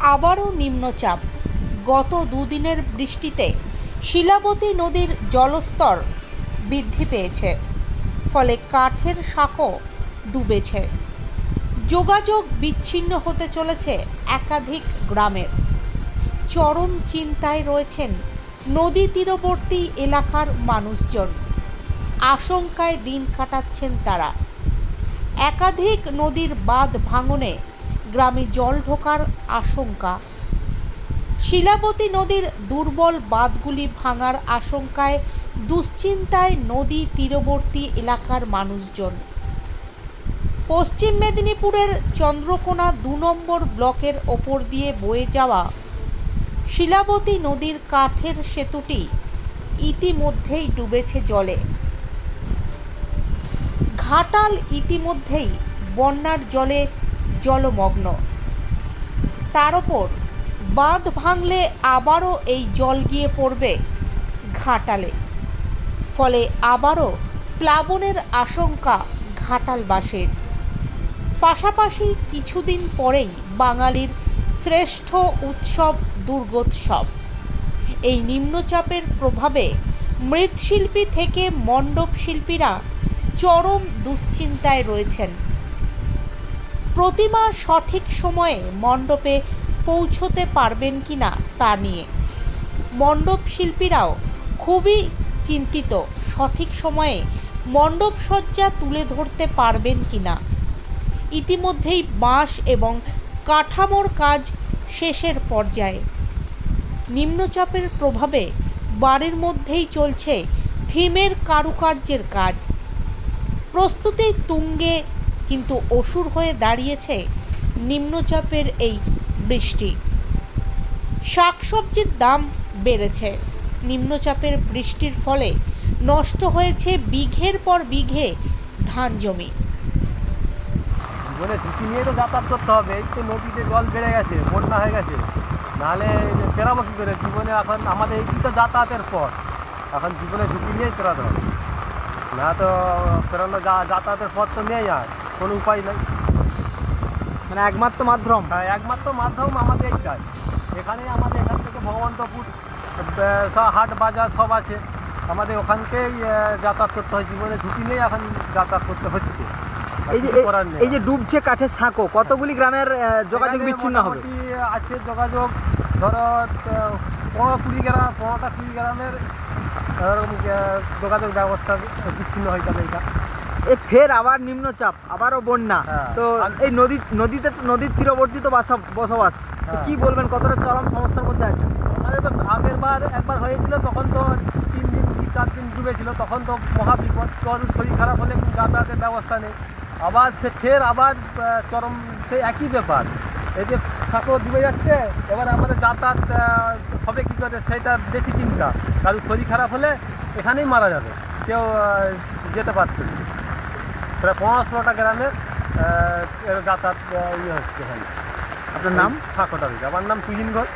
আবারও নিম্নচাপ। গত দুদিনের বৃষ্টিতে শিলাবতী নদীর জলস্তর বৃদ্ধি পেয়েছে, ফলে কাঠের শাঁখও ডুবেছে। যোগাযোগ বিচ্ছিন্ন হতে চলেছে একাধিক গ্রামের। চরম চিন্তায় রয়েছেন নদী তীরবর্তী এলাকার মানুষজন। আশঙ্কায় দিন কাটাচ্ছেন তারা। একাধিক নদীর বাঁধ ভাঙনে গ্রামে জল ঢোকার আশঙ্কা। শিলাবতী নদীর দুর্বল বাঁধগুলি ভাঙার আশঙ্কায় দুশ্চিন্তায় নদী তীরবর্তী এলাকার মানুষজন। পশ্চিম মেদিনীপুরের চন্দ্রকোনা দু নম্বর ব্লকের ওপর দিয়ে বয়ে যাওয়া শিলাবতী নদীর কাঠের সেতুটি ইতিমধ্যেই ডুবেছে জলে। ঘাটাল ইতিমধ্যেই বন্যার জলে জলমগ্ন। তার ওপর বাঁধ ভাঙলে আবারও এই জল গিয়ে পড়বে ঘাটালে। ফলে আবারও প্লাবনের আশঙ্কা ঘাটালবাসীর। পাশাপাশি কিছুদিন পরেই বাঙালির শ্রেষ্ঠ উৎসব দুর্গোৎসব। এই নিম্নচাপের প্রভাবে মৃৎশিল্পী থেকে মণ্ডপ শিল্পীরা চরম দুশ্চিন্তায় রয়েছেন। প্রতিমা সঠিক সময়ে মণ্ডপে পৌঁছতে পারবেন কি না তা নিয়ে। মণ্ডপ শিল্পীরাও খুবই চিন্তিত সঠিক সময়ে মণ্ডপ সজ্জা তুলে ধরতে পারবেন কি না ইতিমধ্যেই বাঁশ এবং কাঠামোর কাজ শেষের পর্যায়ে। নিম্নচাপের প্রভাবে বাড়ির মধ্যেই চলছে থিমের কারুকার্যের কাজ। প্রস্তুতি তুঙ্গে কিন্তু অসুর হয়ে দাঁড়িয়েছে নিম্নচাপের এই বৃষ্টি। শাকসবজির দাম বেড়েছে। নিম্নচাপের বৃষ্টির ফলে নষ্ট হয়েছে বিঘের পর বিঘে ধান জমি। জীবনে ঝুঁকি নিয়ে তো যাতায়াত করতে হবে, এই তো নদীতে জল বেড়ে গেছে, বন্যা হয়ে গেছে। নাহলে পেরাবো কী করে? জীবনে এখন আমাদের এই তো যাতায়াতের পথ। এখন জীবনে ঝুঁকি নিয়েই পেরাতে হবে। না তো পেরানো যা যাতায়াতের পথ তো নেই আর। কোনো উপায় নাই। মানে একমাত্র মাধ্যম। হ্যাঁ একমাত্র মাধ্যম আমাদের এইটাই। এখানে আমাদের এখান থেকে ভগবন্তপুর হাট বাজার সব আছে। আমাদের ওখানকেই যাতায়াত করতে হয়। জীবনে ঝুঁকি নিয়ে এখন যাতায়াত করতে হচ্ছে। এই যে নেই। এই যে ডুবছে কাঠের সাঁকো কতগুলি গ্রামের যোগাযোগ বিচ্ছিন্ন হবে? আছে যোগাযোগ। ধরো পনেরো কুড়ি গ্রাম পনেরোটা কুড়ি গ্রামের যোগাযোগ ব্যবস্থা বিচ্ছিন্ন হয়ে যাবে এটা। ফের আবার নিম্নচাপ আবারও বন্যা। হ্যাঁ। তো এই নদী নদীতে নদীর তীরবর্তী তো বাসা বসবাস। তো হ্যাঁ। কি বলবেন কতটা চরম সমস্যার মধ্যে আছে আমাদের তো আগের বার একবার হয়েছিল তখন তো তিন দিন কি চার দিন ডুবেছিল তখন তো মহা বিপদ কারণ শরীর খারাপ হলে যাতায়াতের ব্যবস্থা নেই। আবার সে ফের আবার চরম সেই একই ব্যাপার। এই যে সাঁকো ডুবে যাচ্ছে এবার আমাদের যাতায়াত হবে কী করে সেটা বেশি চিন্তা। কারণ শরীর খারাপ হলে এখানেই মারা যাবে কেউ যেতে পারছে না। প্রায় পনেরো ষোলোটা গ্রামের এর যাতায়াত ইয়ে হচ্ছে এখানে। আপনার নাম? সাঁকোটা আমার নাম তুহিন ঘোষ।